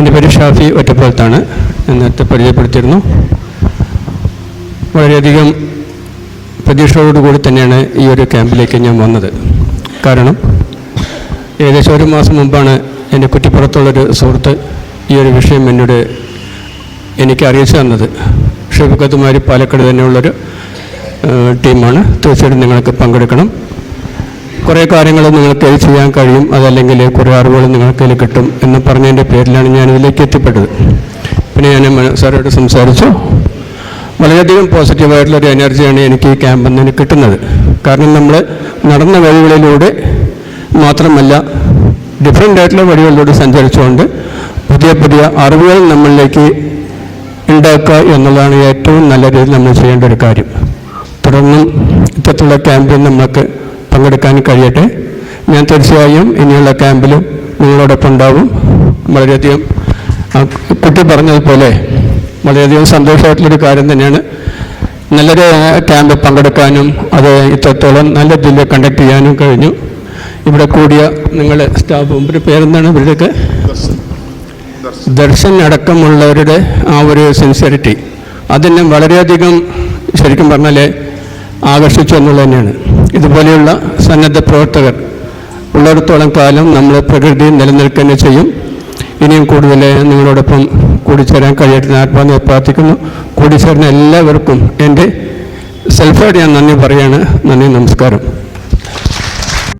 എന്റെ പേര് ഷാഫി ഒറ്റപ്പാലത്താണ്. ഞാൻ നേരത്തെ പരിചയപ്പെടുത്തിയിരുന്നു. വളരെയധികം പ്രതീക്ഷയോടുകൂടി തന്നെയാണ് ഈ ഒരു ക്യാമ്പിലേക്ക് ഞാൻ വന്നത്. കാരണം ഏകദേശം ഒരു മാസം മുമ്പാണ് എന്റെ കുറ്റിപ്പുറത്തുള്ളൊരു സുഹൃത്ത് ഈ ഒരു വിഷയം എന്നോട് എനിക്ക് അറിയിച്ചു തന്നത്. ഷെഫിക്കത്തുമാരി പാലക്കാട് തന്നെയുള്ളൊരു ടീമാണ്. തീർച്ചയായിട്ടും നിങ്ങൾക്ക് പങ്കെടുക്കണം. കുറേ കാര്യങ്ങൾ നിങ്ങൾക്ക് ചെയ്യാൻ കഴിയും. അതല്ലെങ്കിൽ കുറേ അറിവുകൾ നിങ്ങൾക്ക് കിട്ടും എന്ന് പറഞ്ഞതിന്റെ പേരിലാണ് ഞാൻ ഇതിലേക്ക് എത്തിപ്പെട്ടത്. പിന്നെ ഞാൻ സാറോട് സംസാരിച്ചു. വളരെയധികം പോസിറ്റീവായിട്ടുള്ളൊരു എനർജിയാണ് എനിക്ക് ഈ ക്യാമ്പിൽ നിന്ന് കിട്ടുന്നത്. കാരണം നമ്മൾ നടന്ന വഴികളിലൂടെ മാത്രമല്ല ഡിഫറെന്റ് ആയിട്ടുള്ള വഴികളിലൂടെ സഞ്ചരിച്ചുകൊണ്ട് പുതിയ പുതിയ അറിവുകൾ നമ്മളിലേക്ക് ഉണ്ടാക്കുക എന്നുള്ളതാണ് ഏറ്റവും നല്ല രീതിയിൽ നമ്മൾ ചെയ്യേണ്ട ഒരു കാര്യം. തുടർന്നും ഇത്തരത്തിലുള്ള ക്യാമ്പിൽ നമ്മൾക്ക് പങ്കെടുക്കാൻ കഴിയട്ടെ. ഞാൻ തീർച്ചയായും ഇനിയുള്ള ക്യാമ്പിലും നിങ്ങളോടൊപ്പം ഉണ്ടാവും. വളരെയധികം കുട്ടി പറഞ്ഞതുപോലെ വളരെയധികം സന്തോഷമായിട്ടുള്ളൊരു കാര്യം തന്നെയാണ്. നല്ലൊരു ക്യാമ്പ് പങ്കെടുക്കാനും അത് ഇത്രത്തോളം നല്ല രീതിയിൽ കണ്ടക്ട് ചെയ്യാനും കഴിഞ്ഞു. ഇവിടെ കൂടിയ നിങ്ങളുടെ സ്റ്റാഫും ഇവരുടെ പേരെന്താണ് ഇവരുടെയൊക്കെ? ദർശൻ. അടക്കമുള്ളവരുടെ ആ ഒരു സിൻസിയറിറ്റി അതിനെ വളരെയധികം ശരിക്കും പറഞ്ഞാൽ ആകർഷിച്ചു എന്നുള്ളത് തന്നെയാണ്. ഇതുപോലെയുള്ള സന്നദ്ധ പ്രവർത്തകർ ഉള്ളിടത്തോളം കാലം നമ്മൾ പ്രകൃതി നിലനിൽക്കുക ചെയ്യും. ഇനിയും കൂടുതൽ നിങ്ങളോടൊപ്പം കൂടിച്ചേരാൻ കഴിയട്ടെ ആത്മാവിനെ പ്രാർത്ഥിക്കുന്നു. കൂടിച്ചേരുന്ന എല്ലാവർക്കും എന്റെ സെൽഫായിട്ട് ഞാൻ നന്ദി പറയാണ് നന്ദി നമസ്കാരം.